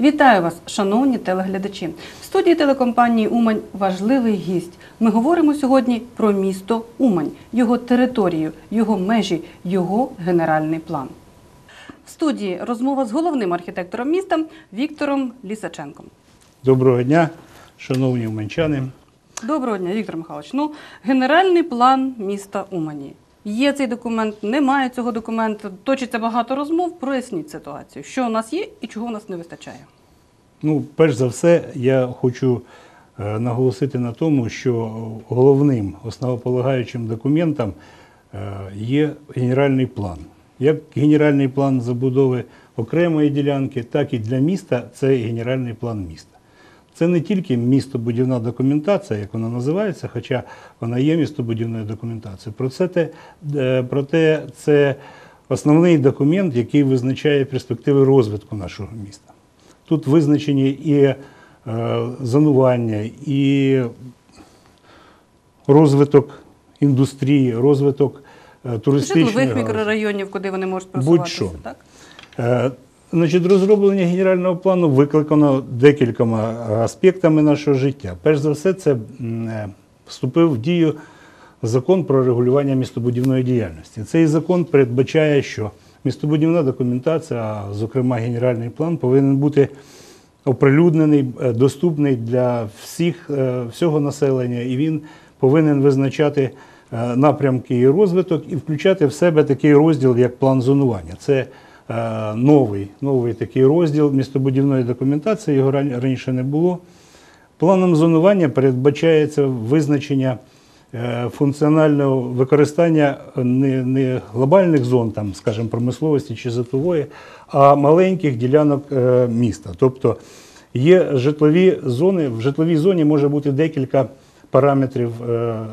Вітаю вас, шановні телеглядачі. В студії телекомпанії Умань важливий гість. Ми говоримо сьогодні про місто Умань, його територію, його межі, його генеральний план. В студії розмова з головним архітектором міста Віктором Лісаченком. Доброго дня, шановні уманчани. Доброго дня, Віктор Михайлович. Ну, генеральний план міста Умані. Є цей документ, немає цього документу. Точиться багато розмов. Проясніть ситуацію, що у нас є і чого у нас не вистачає. Ну, перш за все, я хочу е, наголосити на тому, що головним основополагаючим документом е, є генеральний план. Як генеральний план забудови окремої ділянки, так і для міста це генеральний план міста. Це не тільки містобудівна документація, як вона називається, хоча вона є містобудівною документацією. Про це е, проте це основний документ, який визначає перспективи розвитку нашого міста. Тут визначені і е, зонування, і розвиток індустрії, розвиток е, туристичної Житлових мікрорайонів, куди вони можуть просуватися, Будь-що. так? Значить, розроблення генерального плану викликано декількома аспектами нашого життя. Перш за все, це е, вступив в дію закон про регулювання містобудівної діяльності. Цей закон передбачає, що містобудівна документація, зокрема генеральний план, повинен бути оприлюднений, е, доступний для всіх, е, всього населення, і він повинен визначати напрямки і розвиток і включати в себе такий розділ, як план зонування. Це новий, новий такий розділ містобудівної документації, його раніше не було. Планом зонування передбачається визначення е, функціонального використання не, не глобальних зон, там, скажімо, промисловості чи житлової, а маленьких ділянок е, міста. Тобто є житлові зони, в житловій зоні може бути декілька параметрів, е,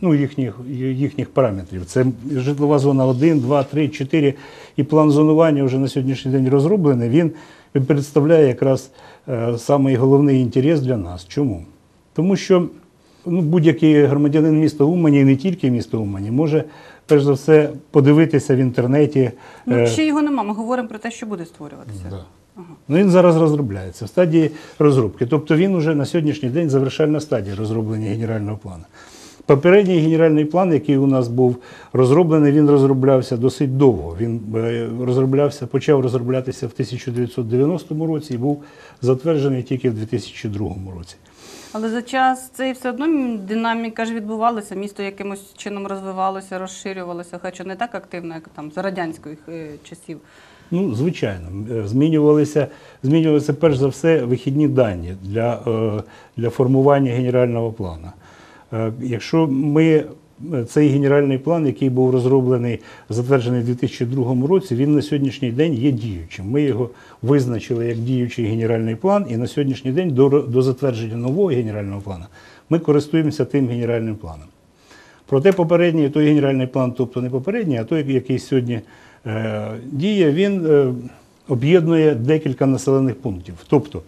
ну, їхніх, їхніх параметрів. Це житлова зона 1, 2, 3, 4. І план зонування вже на сьогоднішній день розроблений. Він представляє якраз е, самий головний інтерес для нас. Чому? Тому що ну, будь-який громадянин міста Умані, і не тільки міста Умані, може перш за все подивитися в інтернеті. Ну, е, ще його нема. Ми говоримо про те, що буде створюватися. Да. Ну, він зараз розробляється в стадії розробки. Тобто він уже на сьогоднішній день завершальна стадія розроблення генерального плану. Попередній генеральний план, який у нас був розроблений, він розроблявся досить довго. Він е, розроблявся, почав розроблятися в 1990 році і був затверджений тільки в 2002 році. Але за час цей все одно динаміка ж відбувалася, місто якимось чином розвивалося, розширювалося, хоча не так активно, як там за радянських е, часів. Ну, звичайно, Е, змінювалися, змінювалися перш за все вихідні дані для, е, для формування генерального плану. Е, Якщо ми цей генеральний план, який був розроблений, затверджений у 2002 році, він на сьогоднішній день є діючим. Ми його визначили як діючий генеральний план, і на сьогоднішній день до, до затвердження нового генерального плану ми користуємося тим генеральним планом. Проте попередній той генеральний план, тобто не попередній, а той, який сьогодні е, діє, він е, об'єднує декілька населених пунктів. Тобто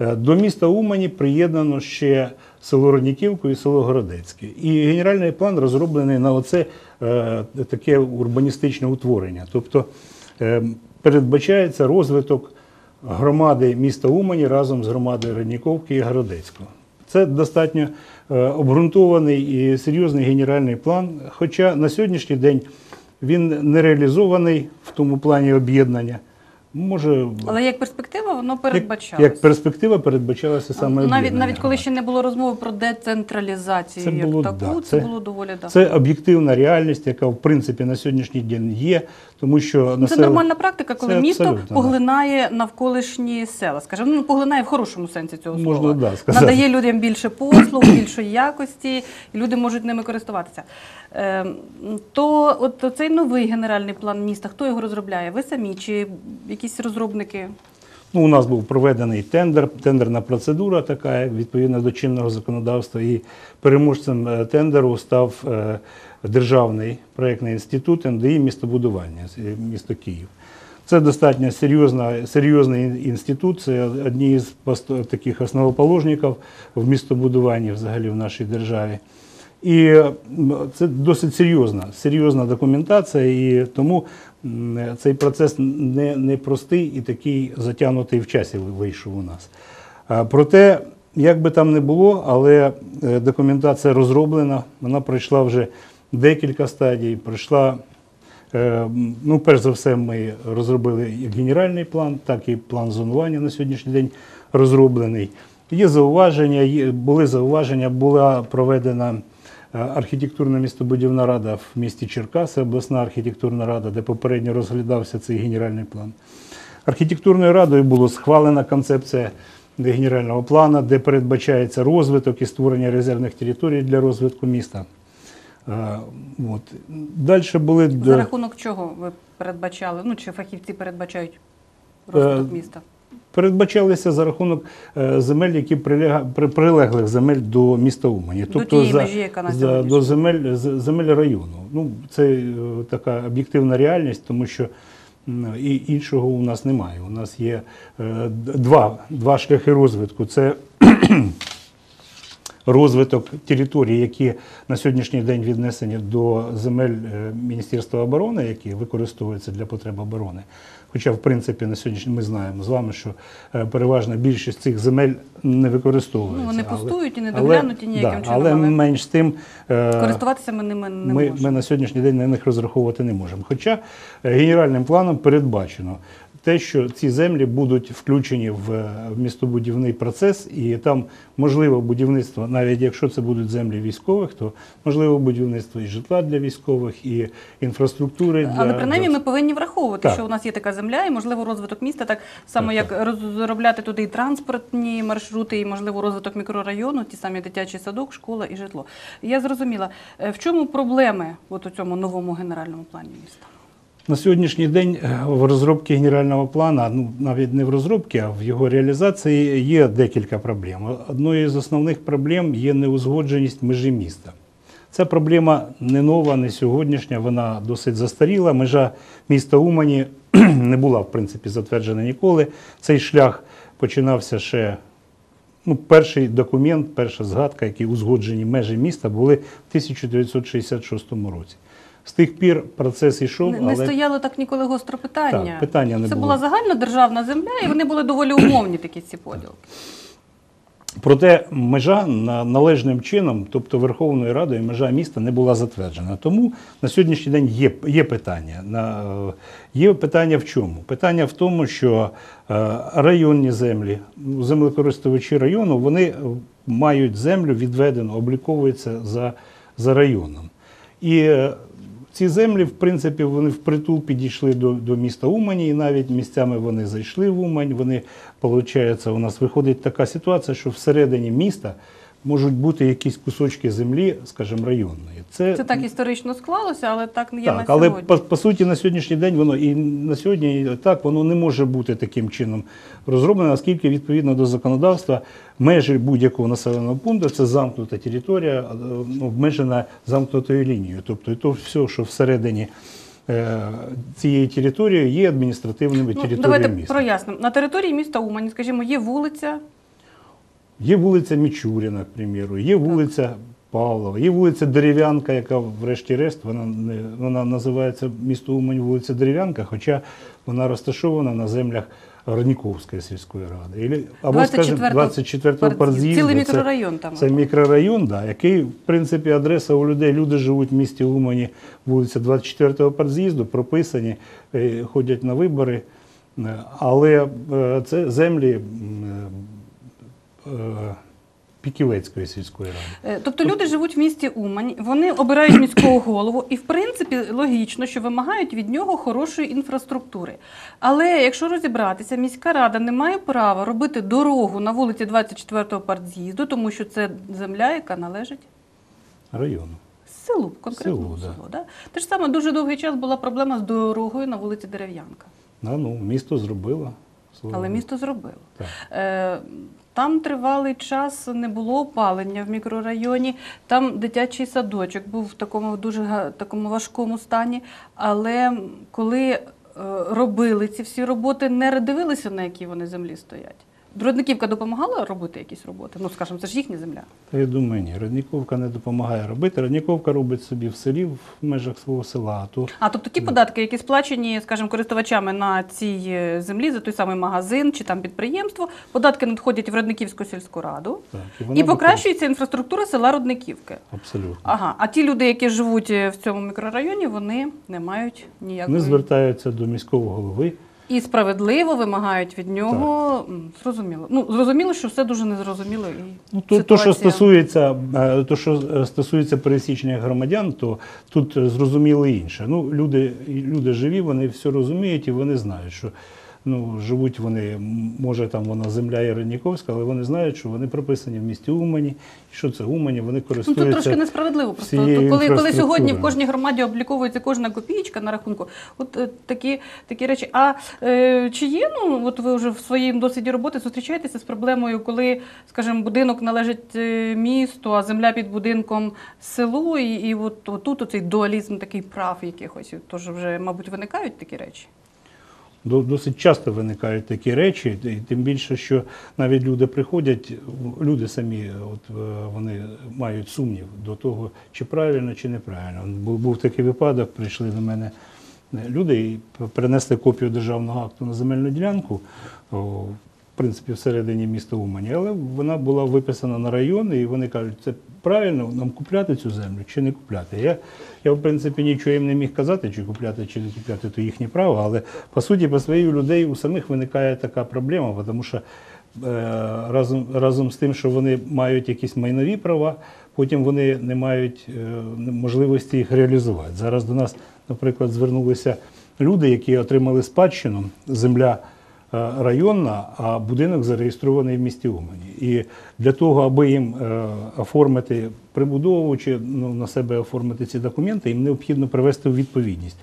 е, до міста Умані приєднано ще село Родніківку і село Городецьке. І генеральний план розроблений на оце е, таке урбаністичне утворення. Тобто е, передбачається розвиток громади міста Умані разом з громадою Родніковки і Городецького. Це достатньо е, обґрунтований і серйозний генеральний план. Хоча на сьогоднішній день він не реалізований в тому плані об'єднання. Може, Але як перспектива, воно передбачалося. як перспектива передбачалася саме навіть, навіть коли ще не було розмови про децентралізацію, Це як було, таку, да, це, це- було доволі да. Це об'єктивна реальність, яка в принципі на сьогоднішній день є, тому що Ну, Це нормальна практика, коли Це місто абсолютно, поглинає навколишні села. Скажімо, ну поглинає в хорошому сенсі цього слова. Можна, да, сказати. Надає людям більше послуг, більшої якості, і люди можуть ними користуватися. Е, то от цей новий генеральний план міста, хто його розробляє? Ви самі чи якісь розробники? Ну, у нас був проведений тендер, тендерна процедура така, відповідно до чинного законодавства. І переможцем е, тендеру став е, Державний проєктний інститут МДІ містобудування, е, місто Київ. Це достатньо серйозна, серйозний інститут, це одні з таких основоположників в містобудуванні взагалі в нашій державі. І це досить серйозна, серйозна документація, і тому цей процес не, не простий і такий затягнутий в часі вийшов у нас. Проте, як би там не було, але е, документація розроблена, вона пройшла вже декілька стадій, пройшла. Е, Ну, перш за все, ми розробили як генеральний план, так і план зонування на сьогоднішній день розроблений. Є зауваження, були зауваження, була проведена е, архітектурна містобудівна рада в місті Черкаси, обласна архітектурна рада, де попередньо розглядався цей генеральний план. Архітектурною радою була схвалена концепція генерального плану, де передбачається розвиток і створення резервних територій для розвитку міста. От. Далі були За рахунок чого ви передбачали? Ну чи фахівці передбачають розвиток Е, міста? передбачалися за рахунок е, земель, які приляга, при, прилеглих земель до міста Умані. До тієї межі, яка на за, до земель, земель району. Ну, це е, така об'єктивна реальність, тому що і іншого у нас немає. У нас є два, два шляхи розвитку. Це розвиток територій, які на сьогоднішній день віднесені до земель е, Міністерства оборони, які використовуються для потреб оборони. Хоча, в принципі, на сьогоднішній ми знаємо з вами, що е, переважна більшість цих земель не використовується. Ну, вони Але- пустують і не доглянуті ніяким да, чином, Але менш тим. е, Користуватися ми ними не ми, можемо. ми на сьогоднішній день на них розраховувати не можемо. Хоча генеральним планом передбачено те, що ці землі будуть включені в е, містобудівний процес, і там можливо будівництво, навіть якщо це будуть землі військових, то можливо будівництво і житла для військових, і інфраструктури для Але принаймні ми повинні враховувати, Так. що у нас є така земля, і можливо розвиток міста, так само Так, як розробляти туди і транспортні маршрути, і можливо розвиток мікрорайону, ті самі дитячий садок, школа і житло. Я зрозуміла, Е, в чому проблеми от у цьому новому генеральному плані міста? На сьогоднішній день е, в розробці генерального плану, ну навіть не в розробці, а в його реалізації є декілька проблем. Одною з основних проблем є неузгодженість межі міста. Ця проблема не нова, не сьогоднішня, вона досить застаріла. Межа міста Умані не була, в принципі, затверджена ніколи. Цей шлях починався ще. Ну, перший документ, перша згадка, які узгоджені межі міста, були в 1966 році. З тих пір процес йшов, Не, не але стояло так ніколи гостро питання. Так, питання не Це було. була загальна державна земля, і вони були доволі умовні такі ці поділки. Проте межа належним чином, тобто Верховною Радою, межа міста не була затверджена. Тому на сьогоднішній день є, є питання. На, е, є питання в чому? Питання в тому, що е, районні землі, землекористувачі району, вони е, мають землю відведену, обліковуються за, за районом. І ці землі, в принципі, вони впритул підійшли до, до міста Умані, і навіть місцями вони зайшли в Умань. Вони, виходить, у нас виходить така ситуація, що всередині міста можуть бути якісь кусочки землі, скажімо, районної. Це так історично склалося, але так не є на так, але по, по суті на сьогоднішній день воно і на сьогодні і так воно не може бути таким чином розроблено, оскільки відповідно до законодавства межі будь-якого населеного пункту це замкнута територія, е, ну, обмежена замкнутою лінією. Тобто і то все, що всередині е, цієї території, є адміністративними Ну, територіями давайте міста. прояснимо. На території міста Умані, скажімо, є вулиця, Є вулиця Мічуріна, к приміру, є вулиця Павлова, є вулиця Дерев'янка, яка, врешті-решт, вона, не, вона називається місто Умань вулиця Дерев'янка, хоча вона розташована на землях Родніковської сільської ради. Або, скажімо, 24-го 24-го партз'їзду. партз'їзду. Цілий Це- мікрорайон там. Це мікрорайон, да, який, в принципі, адреса у людей. Люди живуть в місті Умані, вулиця 24-го партз'їзду, прописані, е, ходять на вибори. Е, Але е, це землі Піківецької сільської ради. Е, Тобто люди живуть в місті Умань, вони обирають міського голову, і в принципі логічно, що вимагають від нього хорошої інфраструктури. Але якщо розібратися, міська рада не має права робити дорогу на вулиці 24-го партз'їзду, тому що це земля, яка належить Району. селу, конкретно Селу, селу. да. да? Те ж саме дуже довгий час була проблема з дорогою на вулиці Дерев'янка. А, ну, місто зробило. Але місто зробило. Так. Е, Там тривалий час не було опалення в мікрорайоні. Там дитячий садочок був в такому дуже такому важкому стані. Але коли е, робили ці всі роботи, не дивилися, на якій вони землі стоять. Родниківка допомагала робити якісь роботи? Ну, скажімо, це ж їхня земля. Та я думаю, ні, Родніковка не допомагає робити. Родніковка робить собі в селі в межах свого села. А то А тобто ті податки, які сплачені, скажімо, користувачами на цій е, землі за той самий магазин чи там підприємство, податки надходять в Родниківську сільську раду так, і вона покращується інфраструктура села Родниківки. Абсолютно. Ага, а ті люди, які живуть е, в цьому мікрорайоні, вони не мають ніякої Вони звертаються до міського голови. І справедливо вимагають від нього. Так. Зрозуміло. Ну зрозуміло, що все дуже незрозуміло і Ну, то, то, що стосується, е, то, що е, стосується пересічення громадян, то тут зрозуміло інше. Ну, люди, люди живі, вони все розуміють і вони знають, що ну, живуть вони, може там вона земля Єродніковська, але вони знають, що вони прописані в місті Умані, і що це Умані, вони Ну, користуються. це трошки несправедливо. Просто коли, коли сьогодні в кожній громаді обліковується кожна копієчка на рахунку, от е, такі, такі речі. А е, чи є, ну от ви вже в своїм досвіді роботи зустрічаєтеся з проблемою, коли, скажімо, будинок належить е, місту, а земля під будинком селу, і, і от, от тут оцей дуалізм такий прав якихось, тож вже, мабуть, виникають такі речі. До- Досить часто виникають такі речі, і тим більше, що навіть люди приходять, люди самі от, е, вони мають сумнів до того, чи правильно, чи неправильно. Був, такий випадок, прийшли до мене е, люди і принесли копію державного акту на земельну ділянку, принципі, всередині міста Умані, але вона була виписана на район, і вони кажуть, це правильно нам купляти цю землю чи не купляти. Я, я в принципі, нічого їм не міг казати, чи купляти, чи не купляти, то їхнє право. Але по суті, по своїй людей у самих виникає така проблема, тому що е, разом, разом з тим, що вони мають якісь майнові права, потім вони не мають е, можливості їх реалізувати. Зараз до нас, наприклад, звернулися люди, які отримали спадщину земля районна, а будинок зареєстрований в місті Умані. І для того, аби їм е, оформити прибудову чи ну, на себе оформити ці документи, їм необхідно привести у відповідність.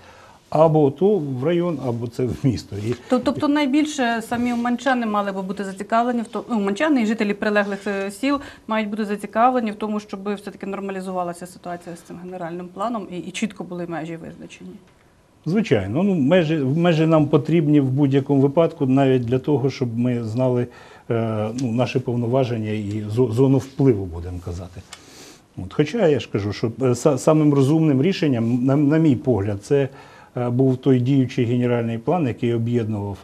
Або то в район, або це в місто. І Тобто найбільше самі уманчани мали би бути зацікавлені в тому, ну, уманчани і жителі прилеглих е, сіл мають бути зацікавлені в тому, щоб все-таки нормалізувалася ситуація з цим генеральним планом і, і чітко були межі визначені. Звичайно, ну межі, межі нам потрібні в будь-якому випадку, навіть для того, щоб ми знали е, ну, наші повноваження і зону впливу, будемо казати. От, хоча я ж кажу, що е, самим розумним рішенням, на, на мій погляд, це е, був той діючий генеральний план, який об'єднував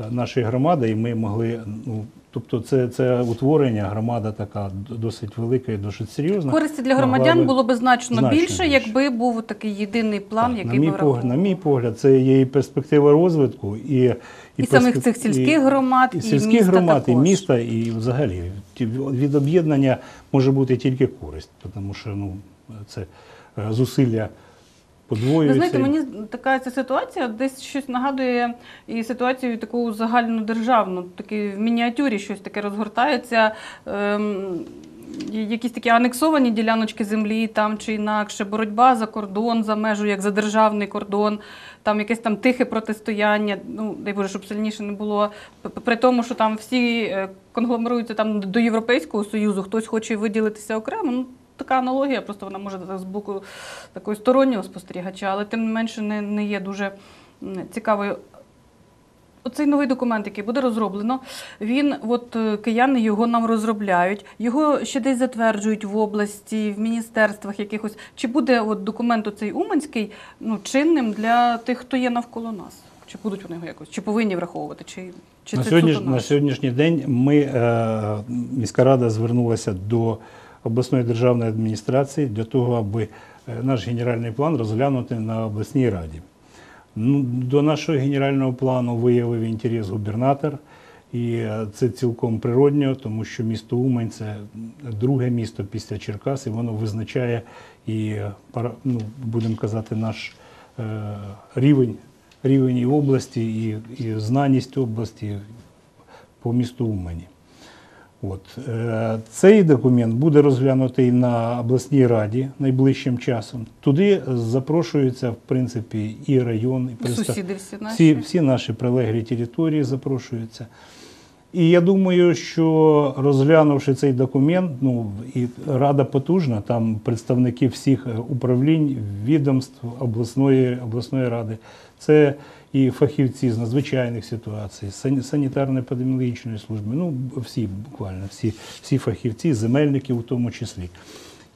е, наші громади, і ми могли. Ну, тобто, це, це утворення, громада така досить велика і досить серйозна. Користі для громадян би- було б значно, значно більше, більше. якби був такий єдиний план, Так, який на, мій би погляд, на мій погляд, це є і перспектива розвитку, і, І самих перспек- цих сільських громад, і, і сільських міста громад, і міста, і взагалі від об'єднання може бути тільки користь, тому що ну, це е, зусилля Ви знаєте, мені така ця ситуація десь щось нагадує і ситуацію таку загальнодержавну, таки в мініатюрі щось таке розгортається. Ем, якісь такі анексовані діляночки землі там чи інакше, боротьба за кордон, за межу, як за державний кордон, там якесь там тихе протистояння. Ну дай Боже, щоб сильніше не було. При тому, що там всі е, конгломеруються там до Європейського союзу, хтось хоче виділитися окремо. Ну така аналогія, просто вона може з боку такого стороннього спостерігача, але тим не менше не, не є дуже цікавою. Оцей новий документ, який буде розроблено, він от е, кияни його нам розробляють, його ще десь затверджують в області, в міністерствах якихось. Чи буде от документ оцей уманський ну, чинним для тих, хто є навколо нас? Чи будуть вони його якось, чи повинні враховувати, чи, чи на, це сьогодні, на сьогоднішній день ми, е, міська рада звернулася до обласної державної адміністрації для того, аби е, наш генеральний план розглянути на обласній раді. Ну, до нашого генерального плану виявив інтерес губернатор, і е, це цілком природньо, тому що місто Умань це друге місто після Черкас, і воно визначає і, е, ну, будемо казати, наш рівень, рівень і області, і, і знаність області по місту Умані. От. е, Цей документ буде розглянутий на обласній раді найближчим часом. Туди запрошуються, в принципі, і район, і представ- Сусіди всі наші. всі, всі наші прилеглі території запрошуються. І я думаю, що розглянувши цей документ, ну і рада потужна, там представники всіх управлінь, відомств обласної, обласної ради. Це і фахівці з надзвичайних ситуацій, санітарно-епідеміологічної служби, ну всі буквально, всі, всі фахівці, земельники в тому числі.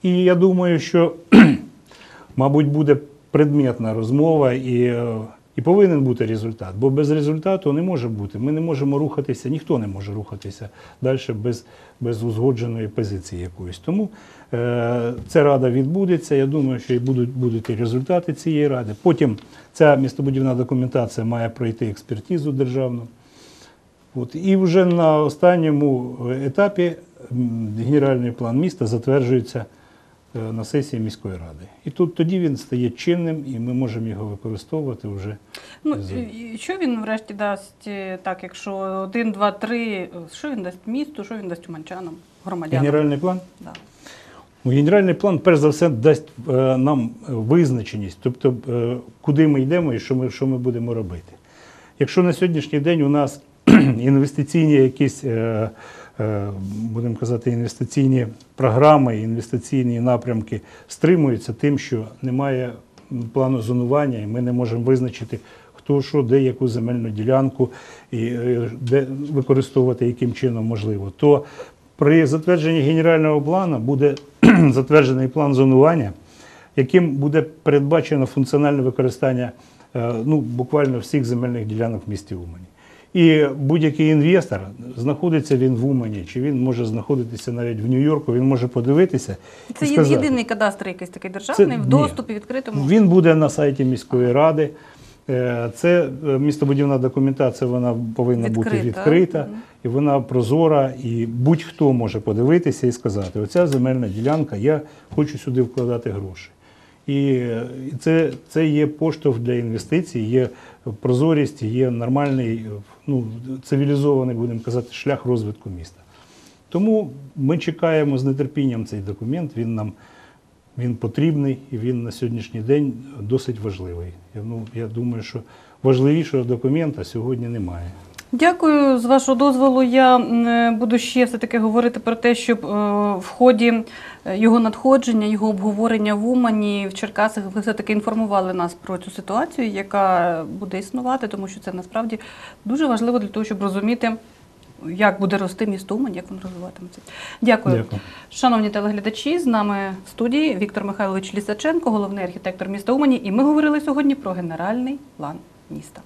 І я думаю, що мабуть, буде предметна розмова і, е, і повинен бути результат. Бо без результату не може бути. Ми не можемо рухатися, ніхто не може рухатися далі без, без узгодженої позиції якоїсь. Тому е, ця рада відбудеться. Я думаю, що і будуть, будуть і результати цієї ради. Потім ця містобудівна документація має пройти експертизу державну. От, і вже на останньому етапі генеральний план міста затверджується на сесії міської ради. І тут тоді він стає чинним, і ми можемо його використовувати вже. Ну, З- і що він врешті дасть, е, так, якщо один, два, три, е, що він дасть місту, що він дасть уманчанам, громадянам? Генеральний план? Да. Ну, Генеральний план, перш за все, дасть е, нам визначеність, тобто е, куди ми йдемо і що ми, що ми будемо робити. Якщо на сьогоднішній день у нас інвестиційні якісь, е, е, будемо казати, інвестиційні програми, інвестиційні напрямки стримуються тим, що немає плану зонування, і ми не можемо визначити, хто що, де яку земельну ділянку і е, де використовувати яким чином можливо, то при затвердженні генерального плану буде затверджений план зонування, яким буде передбачено функціональне використання е, ну, буквально всіх земельних ділянок в місті Умані. І будь-який інвестор, знаходиться він в Умані, чи він може знаходитися навіть в Нью-Йорку, він може подивитися Це і є сказати, єдиний кадастр якийсь такий державний, в ні. відкритому. він буде на сайті міської ради. Е, Це е, містобудівна документація, вона повинна бути Відкрита. відкрита, і вона прозора, і будь-хто може подивитися і сказати: оця земельна ділянка, я хочу сюди вкладати гроші. І це, це є поштовх для інвестицій, є прозорість, є нормальний, ну, цивілізований, будемо казати, шлях розвитку міста. Тому ми чекаємо з нетерпінням цей документ. Він нам він потрібний і він на сьогоднішній день досить важливий. Я, ну, я думаю, що важливішого документа сьогодні немає. Дякую. З вашого дозволу, я буду ще все-таки говорити про те, щоб е, в ході е, його надходження, його обговорення в Умані, в Черкасах, ви все-таки інформували нас про цю ситуацію, яка буде існувати, тому що це насправді дуже важливо для того, щоб розуміти, як буде рости місто Умань, як воно розвиватиметься. Дякую. Дякую. Шановні телеглядачі, з нами в студії Віктор Михайлович Лісаченко, головний архітектор міста Умані, і ми говорили сьогодні про генеральний план міста.